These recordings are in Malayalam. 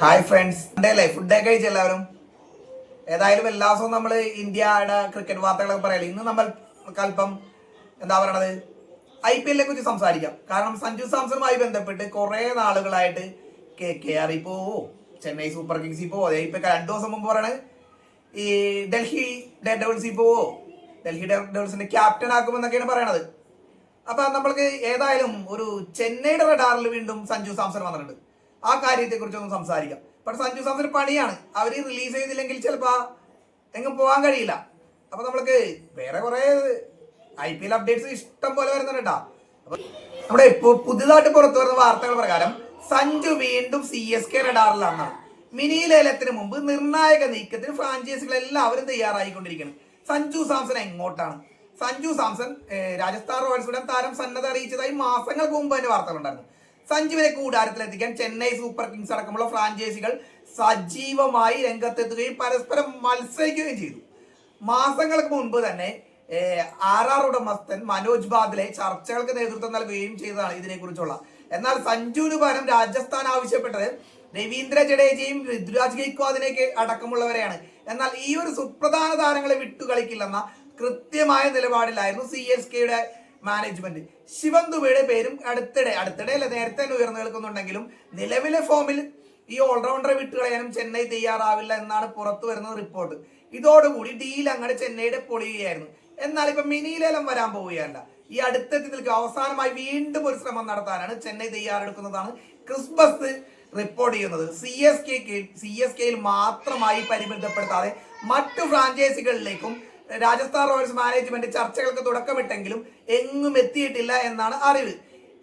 Hi friends. അല്ലേ? ഫുഡൊക്കെ കഴിച്ച എല്ലാവരും? ഏതായാലും എല്ലാ ദിവസവും നമ്മൾ ഇന്ത്യയുടെ ക്രിക്കറ്റ് വാർത്തകളൊക്കെ പറയല്ലേ? ഇന്ന് നമ്മൾ അല്പം എന്താ പറയണത്? ഐ പി എല്ലിനെ കുറിച്ച് സംസാരിക്കാം. കാരണം സഞ്ജു സാംസണുമായി ബന്ധപ്പെട്ട് കുറെ നാളുകളായിട്ട് കെ കെ ആർ പോവോ ചെന്നൈ സൂപ്പർ കിങ്സിൽ പോവോ അതെ ഇപ്പൊ രണ്ടു ദിവസം മുമ്പ് പറയണത് ഈ ഡൽഹി ഡെഡ് ഡെവിൾസിൽ പോവോ ഡൽഹി ഡെഡ് ഡെവിൾസിന്റെ ക്യാപ്റ്റൻ ആക്കുമെന്നൊക്കെയാണ് പറയണത്. അപ്പൊ നമ്മൾക്ക് ഏതായാലും ഒരു ചെന്നൈയുടെ റഡാറിൽ വീണ്ടും സഞ്ജു സാംസൺ വന്നിട്ടുണ്ട്. ആ കാര്യത്തെ കുറിച്ചൊന്നും സംസാരിക്കാം. പക്ഷെ സഞ്ജു സാംസൺ പണിയാണ്. അവർ റിലീസ് ചെയ്തില്ലെങ്കിൽ ചിലപ്പോൾ എങ്ങും പോകാൻ കഴിയില്ല. അപ്പൊ നമ്മൾക്ക് വേറെ കുറെ ഐ പി എൽ അപ്ഡേറ്റ്സ് ഇഷ്ടം പോലെ വരുന്നുണ്ട് കേട്ടാ. അപ്പൊ നമ്മുടെ പുതുതായിട്ട് പുറത്തു വരുന്ന വാർത്തകൾ പ്രകാരം സഞ്ജു വീണ്ടും സി എസ് കെ റഡാറിലാണ്. മിനി ലേലത്തിന് മുമ്പ് നിർണായക നീക്കത്തിന് ഫ്രാഞ്ചൈസികൾ എല്ലാവരും തയ്യാറായിക്കൊണ്ടിരിക്കണം സഞ്ജു സാംസൺ എങ്ങോട്ടാണ്? സഞ്ജു സാംസൺ രാജസ്ഥാൻ രാജസ്ഥാൻ റോയൽസിയുടെ താരം സന്നദ്ധ അറിയിച്ചതായി മാസങ്ങൾക്ക് മുമ്പ് തന്നെ വാർത്തകളുണ്ടായിരുന്നു. സഞ്ജുവിനെ കൂടാരത്തിലെത്തിക്കാൻ ചെന്നൈ സൂപ്പർ കിങ്സ് അടക്കമുള്ള ഫ്രാഞ്ചൈസികൾ സജീവമായി രംഗത്തെത്തുകയും പരസ്പരം മത്സരിക്കുകയും ചെയ്തു. മാസങ്ങൾക്ക് മുൻപ് തന്നെ ആർ ആർ ഉടമസ്ഥൻ മനോജ് ബാദലെ ചർച്ചകൾക്ക് നേതൃത്വം നൽകുകയും ചെയ്തതാണ് ഇതിനെക്കുറിച്ചുള്ള. എന്നാൽ സഞ്ജുവിന് പകരം രാജസ്ഥാൻ ആവശ്യപ്പെട്ടത് രവീന്ദ്ര ജഡേജയും ഋതുരാജ് ഗെയ്ക്വാദിനേക്ക് അടക്കമുള്ളവരെയാണ്. എന്നാൽ ഈ ഒരു സുപ്രധാന താരങ്ങളെ വിട്ടുകളിക്കില്ലെന്ന കൃത്യമായ നിലപാടിലായിരുന്നു സി എസ് കെയുടെ മാനേജ്മെന്റ് ശിവന്തുബയുടെ പേരും അടുത്തിടെ അടുത്തിടെ അല്ല നേരത്തെ തന്നെ ഉയർന്നു നിൽക്കുന്നുണ്ടെങ്കിലും നിലവിലെ ഫോമിൽ ഈ ഓൾറൗണ്ടറെ വിട്ടുകളയാനും ചെന്നൈ തയ്യാറാവില്ല എന്നാണ് പുറത്തു വരുന്ന റിപ്പോർട്ട് ഇതോടുകൂടി ഡീൽ അങ്ങനെ ചെന്നൈയുടെ പൊളിയുകയായിരുന്നു. എന്നാൽ ഇപ്പൊ മിനി ലേലം വരാൻ പോവുകയല്ല ഈ അടുത്തെത്തി നിൽക്കുക. അവസാനമായി വീണ്ടും ഒരു ശ്രമം നടത്താനാണ് ചെന്നൈ തയ്യാറെടുക്കുന്നതാണ് ക്രിസ്മസ് റിപ്പോർട്ട് ചെയ്യുന്നത്. C S K C S കെയിൽ മാത്രമായി പരിമിതപ്പെടുത്താതെ മറ്റു ഫ്രാഞ്ചൈസികളിലേക്കും രാജസ്ഥാൻ റോയൽസ് മാനേജ്മെന്റ് ചർച്ചകൾക്ക് തുടക്കമിട്ടെങ്കിലും എങ്ങും എത്തിയിട്ടില്ല എന്നാണ് അറിവ്.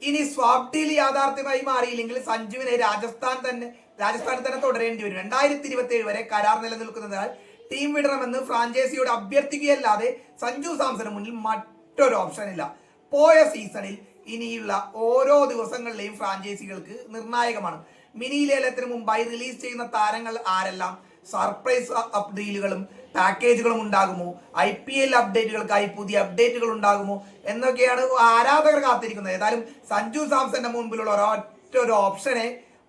ഇനി സ്വാപ് ഡീൽ യാഥാർത്ഥ്യമായി മാറിയില്ലെങ്കിൽ സഞ്ജുവിനെ രാജസ്ഥാൻ തന്നെ രാജസ്ഥാനിൽ തന്നെ തുടരേണ്ടി വരും. രണ്ടായിരത്തി ഇരുപത്തി ഏഴ് വരെ കരാർ നിലനിൽക്കുന്നതിനാൽ ടീം വിടണമെന്ന് ഫ്രാഞ്ചൈസിയോട് അഭ്യർത്ഥിക്കുകയല്ലാതെ സഞ്ജു സാംസന് മുന്നിൽ മറ്റൊരു ഓപ്ഷൻ ഇല്ല. പോയ സീസണിൽ ഇനിയുള്ള ഓരോ ദിവസങ്ങളിലെയും ഫ്രാഞ്ചൈസികൾക്ക് നിർണായകമാണ്. മിനി ലേലത്തിന് മുമ്പായി റിലീസ് ചെയ്യുന്ന താരങ്ങൾ ആരെല്ലാം? സർപ്രൈസ് അപ്ഡീലുകളും പാക്കേജുകളും ഉണ്ടാകുമോ? ഐ പി എൽ അപ്ഡേറ്റുകൾക്കായി പുതിയ അപ്ഡേറ്റുകൾ ഉണ്ടാകുമോ? എന്നൊക്കെയാണ് ആരാധകർ കാത്തിരിക്കുന്നത്. ഏതായാലും സഞ്ജു സാംസന്റെ മുൻപിലുള്ള ഒരൊറ്റ ഒരു ഓപ്ഷനെ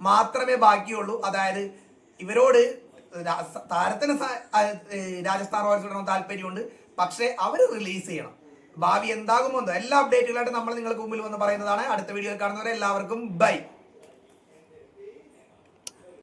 മാത്രമേ ബാക്കിയുള്ളൂ. അതായത് ഇവരോട് താരത്തിന് രാജസ്ഥാൻ റോയൽസ് ഇടണം താല്പര്യമുണ്ട്. പക്ഷേ അവർ റിലീസ് ചെയ്യണം. ഭാവി എന്താകുമോ എന്തോ. എല്ലാ അപ്ഡേറ്റുകളായിട്ട് നമ്മൾ നിങ്ങൾക്ക് മുമ്പിൽ വന്ന് പറയുന്നതാണ്. അടുത്ത വീഡിയോയിൽ കാണുന്നവരെ എല്ലാവർക്കും ബൈ.